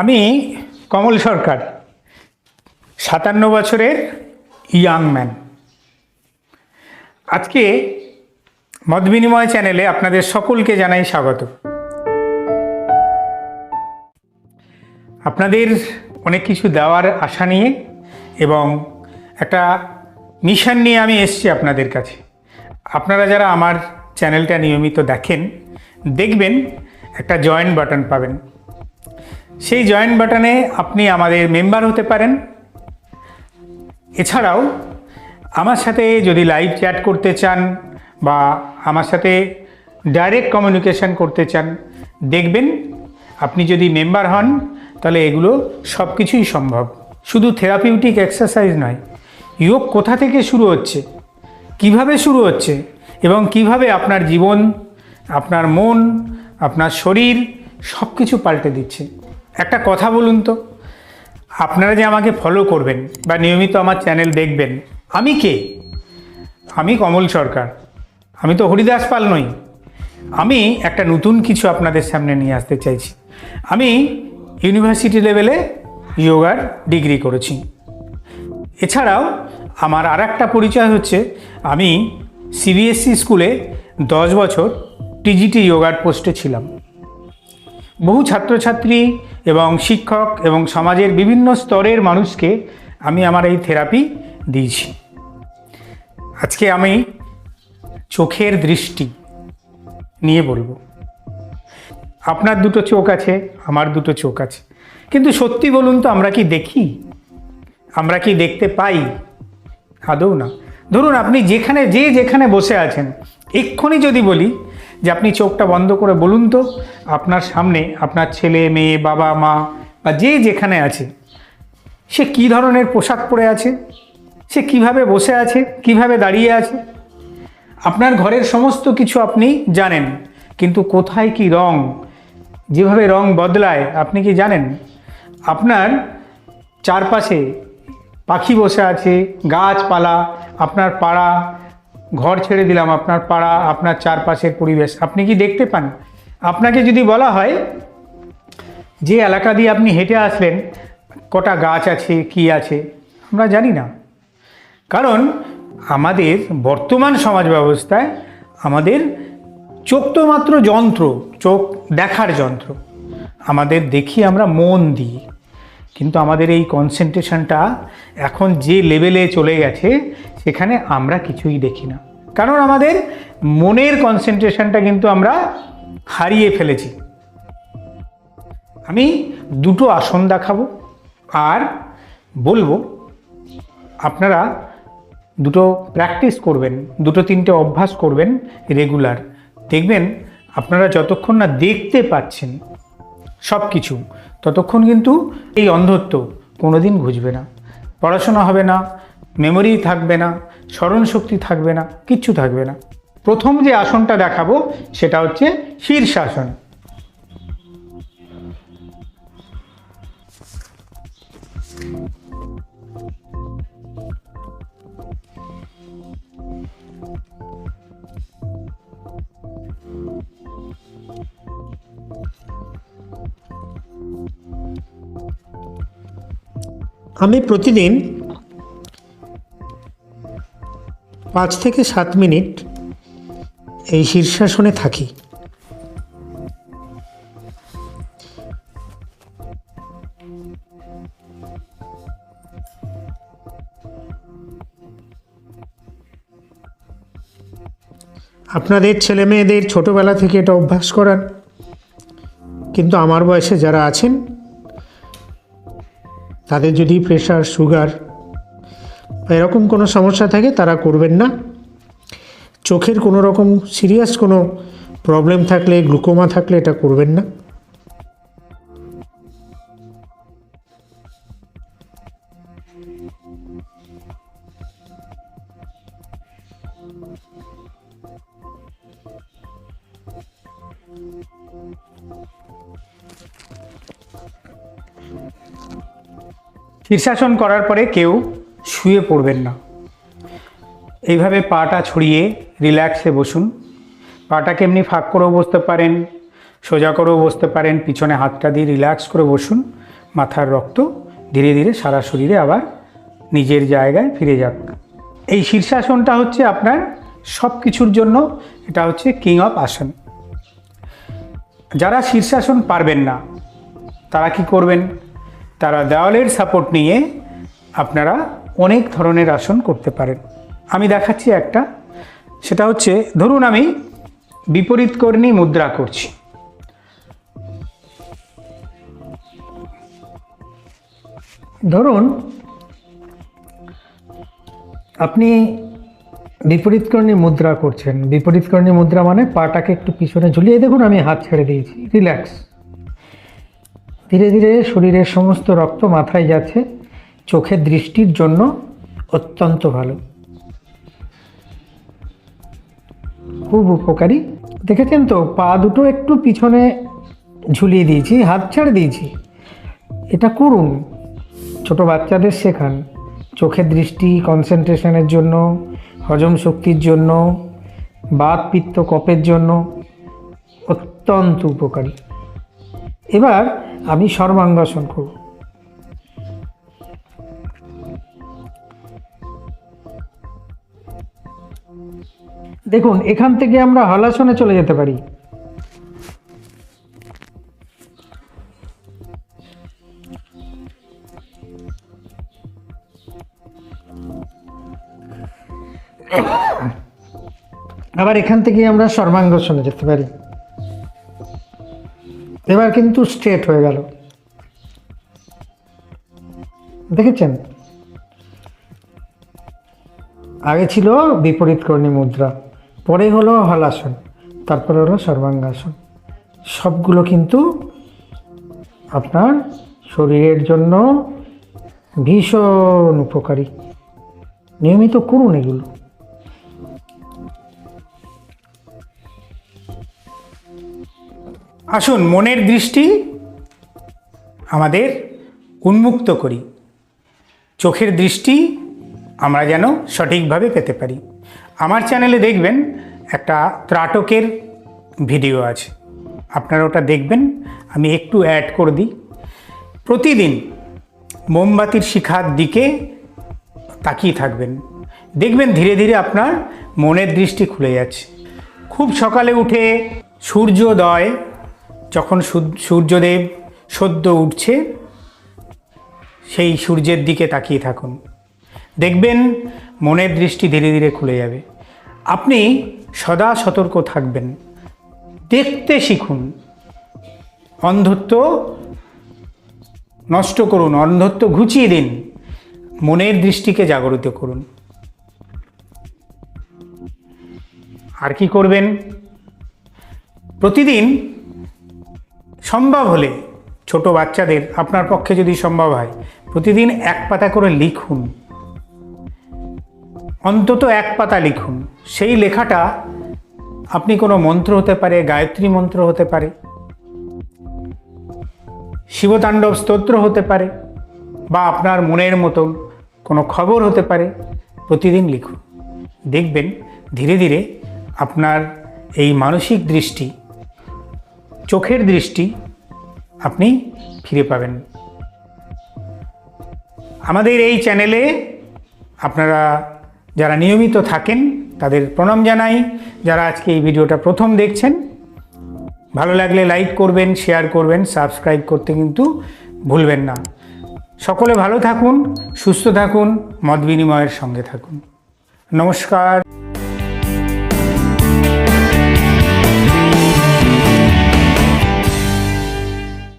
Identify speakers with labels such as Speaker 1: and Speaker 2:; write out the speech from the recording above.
Speaker 1: আমি কমল সরকার, সাতান্ন বছরের ইয়াং ম্যান আজকে মত বিনিময় চ্যানেলে আপনাদের সকলকে জানাই স্বাগত। আপনাদের অনেক কিছু দেওয়ার আশা নিয়ে এবং একটা মিশন নিয়ে আমি এসেছি আপনাদের কাছে। আপনারা যারা আমার চ্যানেলটা নিয়মিত দেখেন, দেখবেন একটা জয়েন্ট বাটন পাবেন। সেই জয়েন্ট বাটনে আপনি আমাদের মেম্বার হতে পারেন। এছাড়াও, আমার সাথে যদি লাইভ চ্যাট করতে চান বা আমার সাথে ডাইরেক্ট কমিউনিকেশন করতে চান, দেখবেন আপনি যদি মেম্বার হন, তাহলে এগুলো সব কিছুই সম্ভব। শুধু থেরাপিউটিক এক্সারসাইজ নয় যোগ কোথা থেকে শুরু হচ্ছে, কীভাবে শুরু হচ্ছে, এবং কীভাবে আপনার জীবন, আপনার মন, আপনার শরীর সব কিছু পাল্টে দিচ্ছে। একটা কথা বলুন তো। আপনারা যে আমাকে ফলো করবেন বা নিয়মিত আমার চ্যানেল দেখবেন, আমি কে? আমি কমল সরকার। আমি তো হরিদাস পাল নই। আমি একটা নতুন কিছু আপনাদের সামনে নিয়ে আসতে চাইছি। আমি ইউনিভার্সিটি লেভেলে যোগার ডিগ্রি করেছি। এছাড়াও আমার আর একটা পরিচয় হচ্ছে, আমি সিবিএসসি স্কুলে দশ বছর টিজিটি যোগার পোস্টে ছিলাম। বহু ছাত্রছাত্রী এবং শিক্ষক এবং সমাজের বিভিন্ন স্তরের মানুষকে আমি আমার এই থেরাপি দিয়েছি। আজকে আমি চোখের দৃষ্টি নিয়ে বলব। আপনার দুটো চোখ আছে, আমার দুটো চোখ আছে। কিন্তু সত্যি বলুন তো, আমরা কি দেখি? আমরা কি দেখতে পাই? আদৌ না। ধরুন আপনি যেখানে, যে যেখানে বসে আছেন, এক্ষুনি যদি বলি যে আপনি চোখটা বন্ধ করে বলুন তো আপনার সামনে আপনার ছেলে, মেয়ে, বাবা, মা বা যে যেখানে আছে, সে কী ধরনের পোশাক পরে আছে? সে কীভাবে বসে আছে? কীভাবে দাঁড়িয়ে আছে? আপনার ঘরের সমস্ত কিছু আপনি জানেন, কিন্তু কোথায় কি রং? যেভাবে রং বদলায়, আপনি কি জানেন? আপনার চারপাশে পাখি বসে আছে, গাছপালা, আপনার পাড়া, ঘর ছেড়ে দিলাম, আপনার পাড়া, আপনার চারপাশের পরিবেশ, আপনি কি দেখতে পান? আপনাকে যদি বলা হয় যে এলাকা দিয়ে আপনি হেঁটে আসলেন, কটা গাছ আছে, কি আছে, আমরা জানি না। কারণ আমাদের বর্তমান সমাজ ব্যবস্থায় আমাদের চোখ তো মাত্র যন্ত্র, চোখ দেখার যন্ত্র। আমাদের দেখি আমরা মন দিই। কিন্তু আমাদের এই কনসেন্ট্রেশনটা এখন যে লেভেলে চলে গেছে, সেখানে আমরা কিছুই দেখি না। কারণ আমাদের মনের কনসেন্ট্রেশনটা কিন্তু আমরা হারিয়ে ফেলেছি। আমি দুটো আসন দেখাবো আর বলব, আপনারা দুটো প্র্যাকটিস করবেন, দুটো তিনটে অভ্যাস করবেন রেগুলার। দেখবেন আপনারা যতক্ষণ না দেখতে পাচ্ছেন সব কিছু ততক্ষণ কিন্তু এই অন্ধত্ব কোনো দিন ঘুচবে না। পড়াশোনা হবে না মেমোরি থাকবে না স্মরণ শক্তি থাকবে না, কিচ্ছু থাকবে না। প্রথম যে আসনটা দেখাবো সেটা হচ্ছে শীর্ষাসন। আমি প্রতিদিন পাঁচ থেকে সাত মিনিট এই শীর্ষাসনে থাকি। আপনাদের ছেলে মেয়েদের ছোটোবেলা থেকে এটা অভ্যাস করান কিন্তু আমার বয়সে যারা আছেন, তাদের যদি প্রেশার সুগার এরকম কোনো সমস্যা থাকে, তারা করবেন না। চোখের কোনো রকম সিরিয়াস কোনো প্রবলেম থাকলে গ্লুকোমা থাকলে এটা করবেন না। শীর্ষাসন করার পরে কেউ শুয়ে পড়বেন না। এইভাবে পাটা ছড়িয়ে রিল্যাক্সে বসুন। পাটাকে এমনি ফাঁক করেও বসতে পারেন, সোজা করেও বসতে পারেন, পিছনে হাতটা দিয়ে রিল্যাক্স করে বসুন। মাথার রক্ত ধীরে ধীরে সারা শরীরে আবার নিজের জায়গায় ফিরে যাক। এই শীর্ষাসনটা হচ্ছে আপনার সব কিছুর জন্য, এটা হচ্ছে কিং অফ আসন। যারা শীর্ষাসন পারবেন না, তারা কি করবেন? তারা দেওয়ালের সাপোর্ট নিয়ে আপনারা অনেক ধরনের আসন করতে পারেন। আমি দেখাচ্ছি একটা সেটা হচ্ছে, ধরুন আমি বিপরীত কর্ণী মুদ্রা করছি। ধরুন আপনি বিপরীতকর্ণী মুদ্রা করছেন। বিপরীতকর্ণী মুদ্রা মানে পাটাকে একটু পিছনে ঝুলিয়ে, দেখুন আমি হাত ছেড়ে দিয়েছি, রিল্যাক্স। ধীরে ধীরে শরীরের সমস্ত রক্ত মাথায় যাচ্ছে, চোখের দৃষ্টির জন্য অত্যন্ত ভালো। খুব উপকারী। দেখেছেন তো, পা দুটো একটু পিছনে ঝুলিয়ে দিয়েছি, হাত ছেড়ে দিয়েছি। এটা করুন, ছোট বাচ্চাদের শেখান। চোখের দৃষ্টি কনসেন্ট্রেশনের জন্য, হজম শক্তির জন্য, বাত পিত্ত কপের জন্য অত্যন্ত উপকারী। এবার আমি সর্বাঙ্গাসন করব। দেখুন, এখান থেকে আমরা হলাসনে চলে যেতে পারি। আবার এখান থেকে আমরা সর্বাঙ্গ শুনে যেতে পারি। এবার কিন্তু স্ট্রেট হয়ে গেল। দেখেছেন? আগে ছিল বিপরীত কর্ণী মুদ্রা, পরে হলো হলাসন, তারপরে হলো সর্বাঙ্গাসন। সবগুলো কিন্তু আপনার শরীরের জন্য ভীষণ উপকারী। নিয়মিত করুন এগুলো। আসুন মনের দৃষ্টি আমাদের উন্মুক্ত করি। চোখের দৃষ্টি আমরা যেন সঠিকভাবে পেতে পারি। আমার চ্যানেলে দেখবেন একটা ত্রাটকের ভিডিও আছে। আপনারা ওটা দেখবেন, আমি একটু অ্যাড করে দিই। প্রতিদিন মোমবাতির শিখার দিকে তাকিয়ে থাকবেন। দেখবেন ধীরে ধীরে আপনার মনের দৃষ্টি খুলে যাচ্ছে। খুব সকালে উঠে সূর্যোদয়, যখন সূর্যদেব সদ্য উঠছে, সেই সূর্যের দিকে তাকিয়ে থাকুন। দেখবেন মনের দৃষ্টি ধীরে ধীরে খুলে যাবে। আপনি সদা সতর্ক থাকবেন। দেখতে শিখুন। অন্ধত্ব নষ্ট করুন, অন্ধত্ব ঘুচিয়ে দিন। মনের দৃষ্টিকে জাগরিত করুন। আর কি করবেন? প্রতিদিন সম্ভব হলে ছোট বাচ্চাদের, আপনার পক্ষে যদি সম্ভব হয়, প্রতিদিন এক পাতা করে লিখুন। অন্তত এক পাতা লিখুন। সেই লেখাটা আপনি কোনো মন্ত্র হতে পারে, গায়ত্রী মন্ত্র হতে পারে, শিবতাণ্ডব স্তোত্র হতে পারে, বা আপনার মনের মতন কোনো খবর হতে পারে, প্রতিদিন লিখুন। দেখবেন ধীরে ধীরে আপনার এই মানসিক দৃষ্টি, চোখের দৃষ্টি আপনি ফিরে পাবেন। আমাদের এই চ্যানেলে আপনারা যারা নিয়মিত থাকেন, তাদের প্রণাম জানাই। যারা আজকে এই ভিডিওটা প্রথম দেখছেন, ভালো লাগলে লাইক করবেন শেয়ার করবেন সাবস্ক্রাইব করতে কিন্তু ভুলবেন না। সকলে ভালো থাকুন, সুস্থ থাকুন, মত বিনিময়ের সঙ্গে থাকুন। নমস্কার।